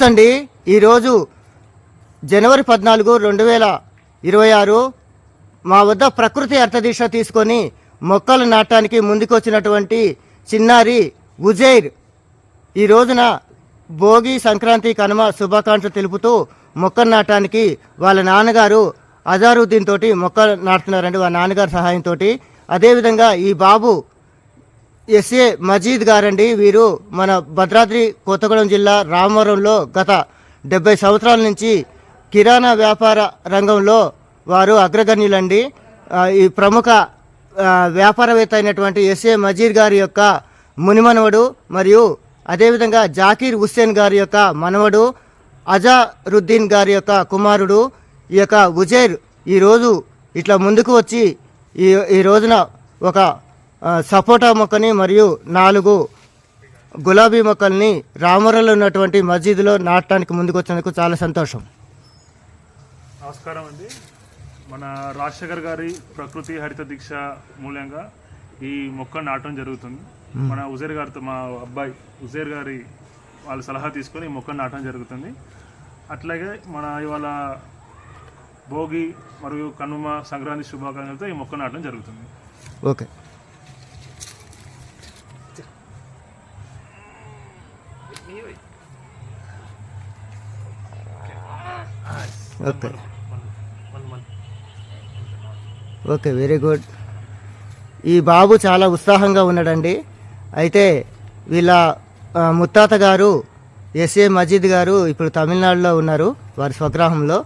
నమస్తే అండి ఈరోజు జనవరి పద్నాలుగు రెండు వేల ఇరవై ఆరు మా వద్ద ప్రకృతి అర్థదీక్ష తీసుకొని మొక్కలు నాటడానికి ముందుకొచ్చినటువంటి చిన్నారి ఉజైర్ ఈ రోజున భోగి సంక్రాంతి కనుమ శుభాకాంక్షలు తెలుపుతూ మొక్కలు నాటడానికి వాళ్ళ నాన్నగారు అజారుద్దీన్ తోటి మొక్కలు నాటుతున్నారండి వాళ్ళ నాన్నగారి సహాయంతో అదేవిధంగా ఈ బాబు ఎస్ఏ మజీద్ గారండి. వీరు మన భద్రాద్రి కొత్తగూడెం జిల్లా రామవరంలో గత డెబ్బై సంవత్సరాల నుంచి కిరాణా వ్యాపార రంగంలో వారు అగ్రగణ్యులండి. ఈ ప్రముఖ వ్యాపారవేత్త అయినటువంటి ఎస్ఏ మజీద్ గారి యొక్క మునిమనవడు మరియు అదేవిధంగా జాకీర్ హుస్సేన్ గారి యొక్క మనవడు అజారుద్దీన్ గారి యొక్క కుమారుడు ఈ యొక్క ఉజైర్ ఈరోజు ఇట్లా ముందుకు వచ్చి ఈ ఈ రోజున ఒక సపోటా మొక్కని మరియు నాలుగు గులాబీ మొక్కల్ని రామవరంలో ఉన్నటువంటి మసీదులో నాటడానికి ముందుకు వచ్చినందుకు చాలా సంతోషం. నమస్కారం అండి. మన రాజశేఖర్ గారి ప్రకృతి హరిత దీక్ష మూల్యంగా ఈ మొక్క నాటడం జరుగుతుంది. మన ఉజేర్ గారితో మా అబ్బాయి ఉజేర్ గారి వాళ్ళ సలహా తీసుకొని ఈ మొక్క నాటడం జరుగుతుంది. అట్లాగే మన ఇవాళ భోగి మరియు కనుమ సంక్రాంతి శుభాకాంక్షలతో ఈ మొక్క నాటడం జరుగుతుంది. Okay. Okay okay very good ఈ బాబు చాలా ఉత్సాహంగా ఉన్నాడండి. అయితే వీళ్ళ ముత్తాత గారు ఎస్ఏ మజీద్ గారు ఇప్పుడు తమిళనాడులో ఉన్నారు వారి స్వగ్రామంలో.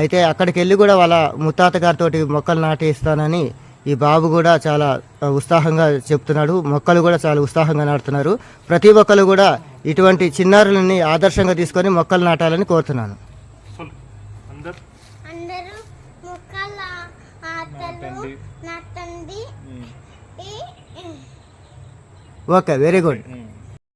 అయితే అక్కడికి వెళ్ళి కూడా వాళ్ళ ముత్తాత గారితో మొక్కలు నాటేస్తానని ఈ బాబు కూడా చాలా ఉత్సాహంగా చెప్తున్నాడు. మొక్కలు కూడా చాలా ఉత్సాహంగా నాటుతున్నారు. ప్రతి ఒక్కరు కూడా ఇటువంటి చిన్నారులని ఆదర్శంగా తీసుకొని మొక్కలు నాటాలని కోరుతున్నాను. అందరూ ముక్కల ఆటలు ఓకే వెరీ గుడ్